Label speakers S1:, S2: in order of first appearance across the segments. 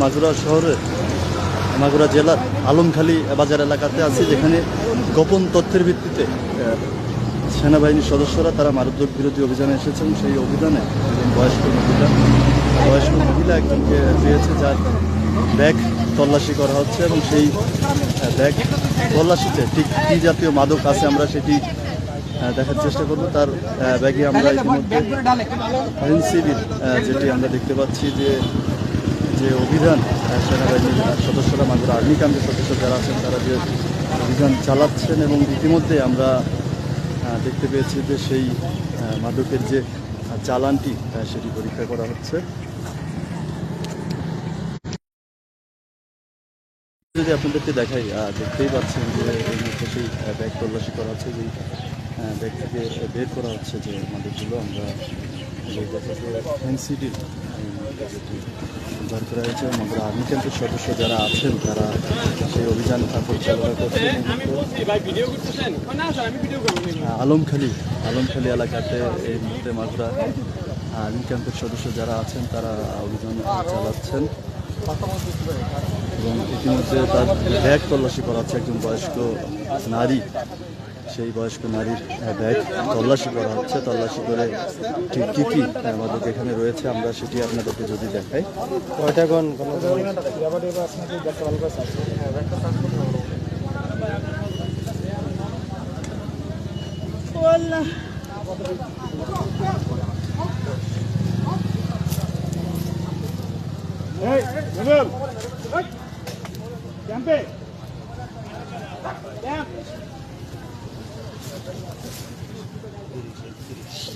S1: মাগুরা শহরের মাগুরা জেলার আলমখালী বাজার এলাকাতে আছি যেখানে গোপন তথ্যের ভিত্তিতে সেনাবাহিনীর সদস্যরা তারা মাদক বিরোধী অভিযানে এসেছেন সেই অভিযানে বয়স্ক মহিলা বয়স্ক মহিলা একজনকে পেয়েছে যার ব্যাগ তল্লাশি করা হচ্ছে এবং সেই ব্যাগ তল্লাশিতে ঠিক কী জাতীয় মাদক আছে আমরা সেটি দেখার চেষ্টা করব। তার ব্যাগে আমরা ইতিমধ্যে এনসিবির যেটি আমরা দেখতে পাচ্ছি যে যে অভিযান, সেনাবাহিনীর সদস্যরা মাগুরা আর্মি ক্যাম্পের সদস্য যারা আছেন, তারা যে অভিযান চালাচ্ছেন এবং ইতিমধ্যে আমরা দেখতে পেয়েছি যে সেই মাদকের যে চালানটি সেটি পরীক্ষা করা হচ্ছে। যদি আপনাদেরকে দেখাই দেখতেই পাচ্ছেন যে এই মুহূর্তে সেই ব্যাগ তল্লাশি করা হচ্ছে, যেই ব্যাগ থেকে বের করা হচ্ছে যে মাদকগুলো, আমরা এনসিডির উদ্ধার করা হয়েছে আমরা আর্মি ক্যাম্পের সদস্য যারা আছেন তারা সেই অভিযান পরিচালনা করছেন। আলমখালী আলমখালী এলাকাতে এই মুহূর্তে মাগুরা আর্মি ক্যাম্পের সদস্য যারা আছেন তারা অভিযান চালাচ্ছেন। এবং ইতিমধ্যে তার ব্যাগ তল্লাশি করা হচ্ছে একজন বয়স্ক নারী। সেই বয়স্ক নারীর ব্যাগ তল্লাশি করা হচ্ছে। তল্লাশি করে ঠিক কী কী আমাদের এখানে রয়েছে আমরা সেটি আপনাদেরকে যদি দেখাই।
S2: কয়টা কোন কোন
S1: আহ,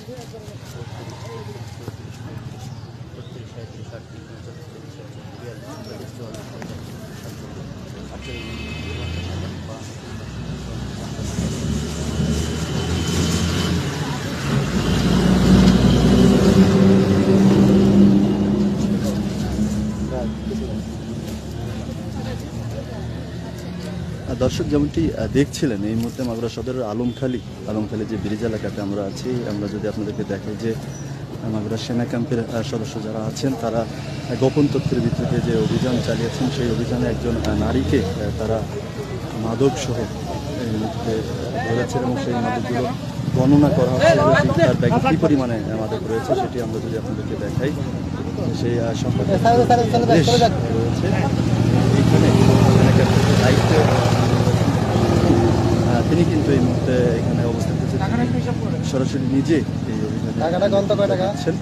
S1: Thank you. দর্শক যেমনটি দেখছিলেন, এই মুহূর্তে মাগুরা সদরের আলমখালী আলমখালী যে ব্রিজ এলাকাতে আমরা আছি, আমরা যদি আপনাদেরকে দেখাই যে মাগুরা সেনা ক্যাম্পের সদস্য যারা আছেন, তারা গোপন তথ্যের ভিত্তিতে যে অভিযান চালিয়েছেন, সেই অভিযানে একজন নারীকে তারা মাদক সহ, এই মুহূর্তে ধরেছেন এবং সেই মাদকগুলো গণনা করা হচ্ছে তার ব্যাগে কী পরিমাণে মাদক রয়েছে সেটি আমরা যদি আপনাদেরকে দেখাই, সেই বেশ রয়েছে। এইখানে দায়িত্বে তিনি কিন্তু এই মুহূর্তে এখানে অবস্থান করছেন সরাসরি নিজে এই অভিযানে
S2: টাকাটা গন্ত কয় টাকা?
S1: আছেন।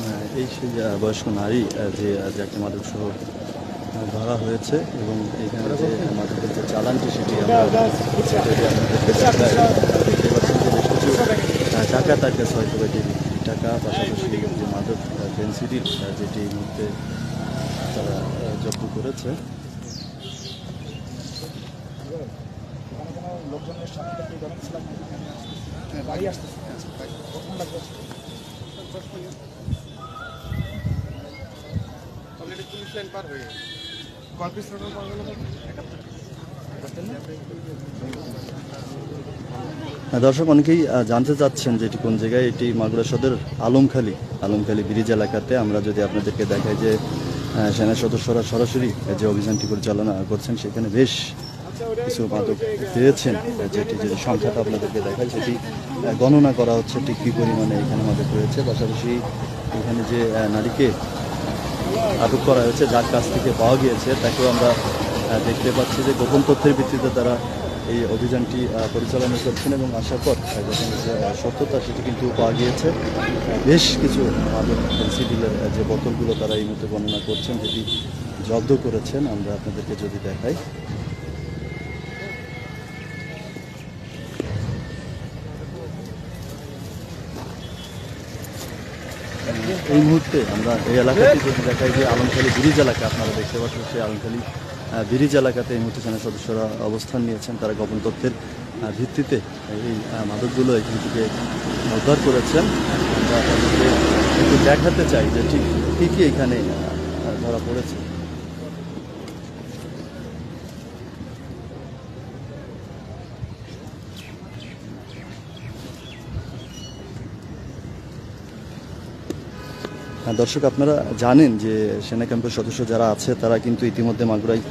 S1: আহ, এই সেই বয়স্ক নারী যে যাকে মাদক সহ ধরা হয়েছে এবং এখানে যে মাদকের যে চালানটি সেটি আমরা সেটা দিয়ে আপনাদেরকে দেখাই। দেখতে পাচ্ছেন যে বেশ কিছু আহ, টাকা তার কাছে হয়তো যে টাকা পাশাপাশি যে মাদক পেন্সিডিল যেটি এই মুহূর্তে তারা জব্দ করেছে।
S3: পুলিশ লাইন পার হয়ে গেছে কয় পিস টোটাল পাওয়া গেল
S1: দর্শক, অনেকেই জানতে চাচ্ছেন যে এটি কোন জায়গায়? এটি মাগুরা সদর আলমখালী আলমখালী ব্রিজ এলাকাতে। আমরা যদি আপনাদেরকে দেখাই যে সেনা সদস্যরা সরাসরি যে অভিযানটি পরিচালনা করছেন, সেখানে বেশ কিছু মাদক পেয়েছেন। যেটি যে সংখ্যাটা আপনাদেরকে দেখাই, সেটি গণনা করা হচ্ছে ঠিক কী পরিমাণে এখানে মাদক রয়েছে। পাশাপাশি এখানে যে নারীকে আটক করা হয়েছে, যার কাছ থেকে পাওয়া গিয়েছে, তাকেও আমরা দেখতে পাচ্ছি যে গোপন তথ্যের ভিত্তিতে তারা এই অভিযানটি পরিচালনা করছেন এবং আসার পর যখন যে সত্যতা সেটি কিন্তু পাওয়া গিয়েছে। বেশ কিছু এনসিডিলের যে বোতলগুলো তারা এই মুহূর্তে বর্ণনা করছেন যেটি জব্দ করেছেন। আমরা আপনাদেরকে যদি দেখাই। এই মুহূর্তে আমরা এই এলাকাতে যদি দেখাই যে আলমখালী ব্রিজ এলাকা, আপনারা দেখতে পাচ্ছেন সেই আলমখালী ব্রিজ এলাকাতে এই মুহূর্তে সেনা সদস্যরা অবস্থান নিয়েছেন। তারা গোপন তথ্যের ভিত্তিতে এই মাদকগুলো এখান থেকে উদ্ধার করেছেন। আমরা দেখাতে চাই যে ঠিক কী কী এখানে ধরা পড়েছে। দর্শক আপনারা জানেন যে সেনা ক্যাম্পের সদস্য যারা আছে তারা কিন্তু ইতিমধ্যে মাগুরায়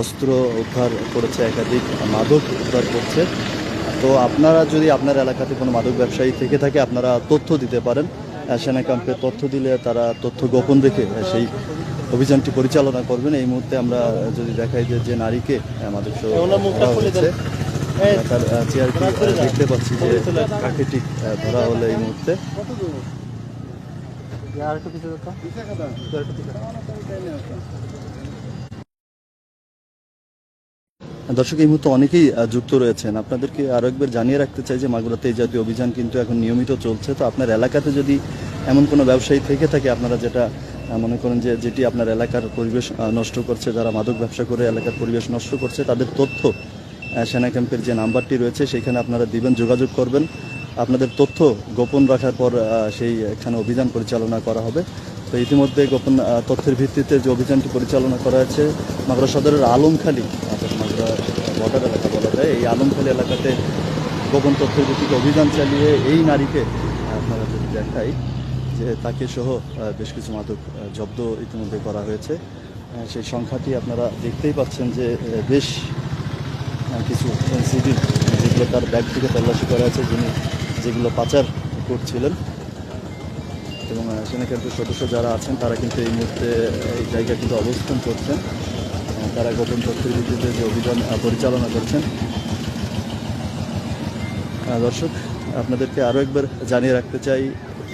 S1: অস্ত্র উদ্ধার করেছে একাধিক মাদক উদ্ধার করছে। তো আপনারা যদি আপনার এলাকাতে কোনো মাদক ব্যবসায়ী থেকে থাকে আপনারা তথ্য দিতে পারেন। সেনা ক্যাম্পে তথ্য দিলে তারা তথ্য গোপন রেখে সেই অভিযানটি পরিচালনা করবেন। এই মুহূর্তে আমরা যদি দেখাই যে যে নারীকে মাদক হয়েছে, তার চেয়ারটি দেখতে পাচ্ছি যে কাকে ঠিক ধরা হলো এই মুহূর্তে। দর্শক, এই মুহূর্তে অনেকেই যুক্ত রয়েছেন। আপনাদেরকে আরও একবার জানিয়ে রাখতে চাই যে মাগুরাতে এই জাতীয় অভিযান কিন্তু এখন নিয়মিত চলছে। তো আপনার এলাকাতে যদি এমন কোনো ব্যবসায়ী থেকে থাকে, আপনারা যেটা মনে করেন যে যেটি আপনার এলাকার পরিবেশ নষ্ট করছে, যারা মাদক ব্যবসা করে এলাকার পরিবেশ নষ্ট করছে, তাদের তথ্য সেনা ক্যাম্পের যে নাম্বারটি রয়েছে, সেখানে আপনারা দিবেন, যোগাযোগ করবেন। আপনাদের তথ্য গোপন রাখার পর সেই এখানে অভিযান পরিচালনা করা হবে। তো ইতিমধ্যে গোপন তথ্যের ভিত্তিতে যে অভিযানটি পরিচালনা করা হয়েছে মাগুরা সদরের আলমখালী, অর্থাৎ মাগুরা বর্ডার এলাকা বলা যায়, এই আলমখালী এলাকাতে গোপন তথ্যের ভিত্তিতে অভিযান চালিয়ে এই নারীকে আপনারা যদি দেখাই, যে তাকে সহ বেশ কিছু মাদক জব্দ ইতিমধ্যে করা হয়েছে। সেই সংখ্যাটি আপনারা দেখতেই পাচ্ছেন যে বেশ কিছু সিডি যেগুলো তার ব্যাগ থেকে তল্লাশি করা আছে যিনি যেগুলো পাচার করছিলেন। এবং সেনা ক্যাম্পের সদস্য যারা আছেন, তারা কিন্তু এই মুহূর্তে এই জায়গায় কিন্তু অবস্থান করছেন। তারা গোপন তথ্যের ভিত্তিতে যে অভিযান পরিচালনা করছেন। দর্শক, আপনাদেরকে আরও একবার জানিয়ে রাখতে চাই,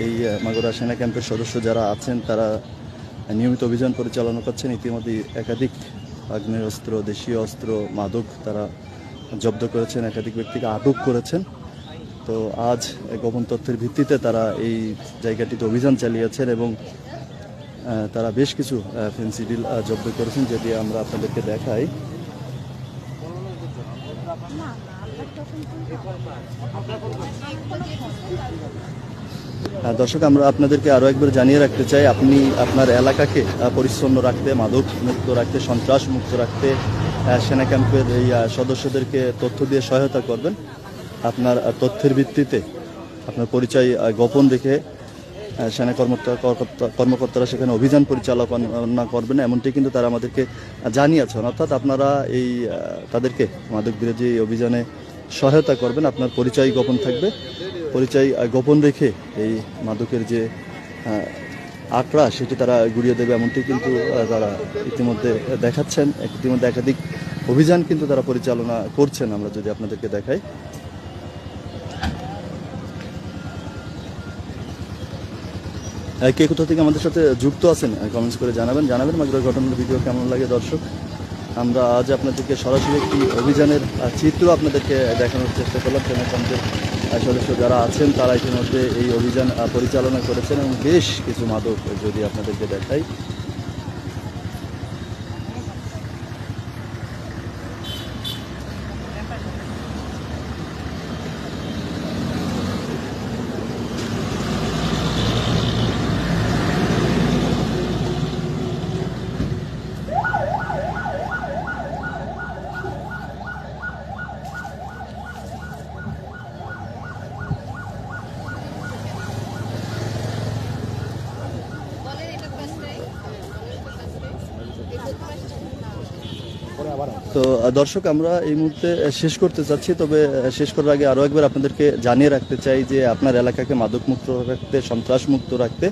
S1: এই মাগুরা সেনা ক্যাম্পের সদস্য যারা আছেন, তারা নিয়মিত অভিযান পরিচালনা করছেন। ইতিমধ্যে একাধিক আগ্নেয় অস্ত্র দেশীয় অস্ত্র, মাদক তারা জব্দ করেছেন। একাধিক ব্যক্তিকে আটক করেছেন। তো আজ গোপন তথ্যের ভিত্তিতে তারা এই জায়গাটিতে অভিযান চালিয়েছেন এবং তারা বেশ কিছু ফেন্সিডিল জব্দ করেছেন যেটি আমরা আপনাদেরকে দেখাই। দর্শক, আমরা আপনাদেরকে আরও একবার জানিয়ে রাখতে চাই, আপনি আপনার এলাকাকে পরিচ্ছন্ন রাখতে মাদক মুক্ত রাখতে সন্ত্রাস মুক্ত রাখতে সেনা ক্যাম্পের এই সদস্যদেরকে তথ্য দিয়ে সহায়তা করবেন। আপনার তথ্যের ভিত্তিতে, আপনার পরিচয় গোপন রেখে সেনা কর্মকর্তা, কর্মকর্তা- কর্মকর্তারা সেখানে অভিযান পরিচালনা করবেন, এমনটি কিন্তু তারা আমাদেরকে জানিয়েছেন। অর্থাৎ আপনারা এই তাদেরকে মাদক বিরোধী এই অভিযানে সহায়তা করবেন, আপনার পরিচয় গোপন থাকবে। পরিচয় গোপন রেখে এই মাদকের যে আঁকড়া, সেটি তারা গুড়িয়ে দেবে, এমনটি কিন্তু তারা ইতিমধ্যে দেখাচ্ছেন। ইতিমধ্যে একাধিক অভিযান কিন্তু তারা পরিচালনা করছেন, আমরা যদি আপনাদেরকে দেখাই। কে কোথা থেকে আমাদের সাথে যুক্ত আছেন কমেন্টস করে জানাবেন। জানাবেন মাগুরার ঘটনার ভিডিও কেমন লাগে দর্শক? আমরা আজ আপনাদেরকে সরাসরি একটি অভিযানের চিত্র আপনাদেরকে দেখানোর চেষ্টা করলাম। সেনাকান্তের সদস্য যারা আছেন, তারা ইতিমধ্যে এই অভিযান পরিচালনা করেছেন এবং বেশ কিছু মাদক যদি আপনাদেরকে দেখাই। দর্শক, আমরা এই মুহূর্তে শেষ করতে চাচ্ছি, তবে শেষ করার আগে আরও একবার আপনাদেরকে জানিয়ে রাখতে চাই যে আপনার এলাকাকে মাদক মুক্ত রাখতে সন্ত্রাস মুক্ত রাখতে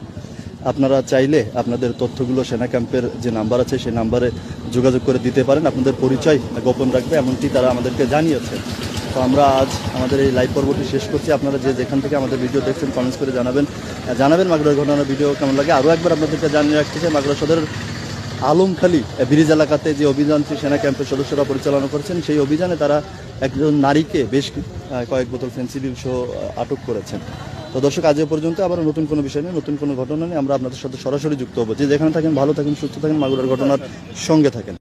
S1: আপনারা চাইলে আপনাদের তথ্যগুলো সেনা ক্যাম্পের যে নাম্বার আছে, সেই নাম্বারে যোগাযোগ করে দিতে পারেন। আপনাদের পরিচয় গোপন রাখবে, এমনটি তারা আমাদেরকে জানিয়েছে। তো আমরা আজ আমাদের এই লাইভ পর্বটি শেষ করছি। আপনারা যে যেখান থেকে আমাদের ভিডিও দেখছেন কমেন্টস করে জানাবেন। জানাবেন মাগুরার ঘটনার ভিডিও কেমন লাগে? আরও একবার আপনাদেরকে জানিয়ে রাখতে চাই মাগুরা সদরের আলমখালী ব্রিজ এলাকাতে যে অভিযানটি সেনা ক্যাম্পের সদস্যরা পরিচালনা করছেন, সেই অভিযানে তারা একজন নারীকে বেশ কয়েক বোতল ফেন্সিডিল সহ আটক করেছেন। তো দর্শক, আজ পর্যন্ত আবার নতুন কোনো বিষয় নিয়ে, নতুন কোনো ঘটনা নিয়ে আমরা আপনাদের সাথে সরাসরি যুক্ত হব। যে যেখানে থাকেন, ভালো থাকেন, সুস্থ থাকেন, মাগুরার ঘটনার সঙ্গে থাকেন।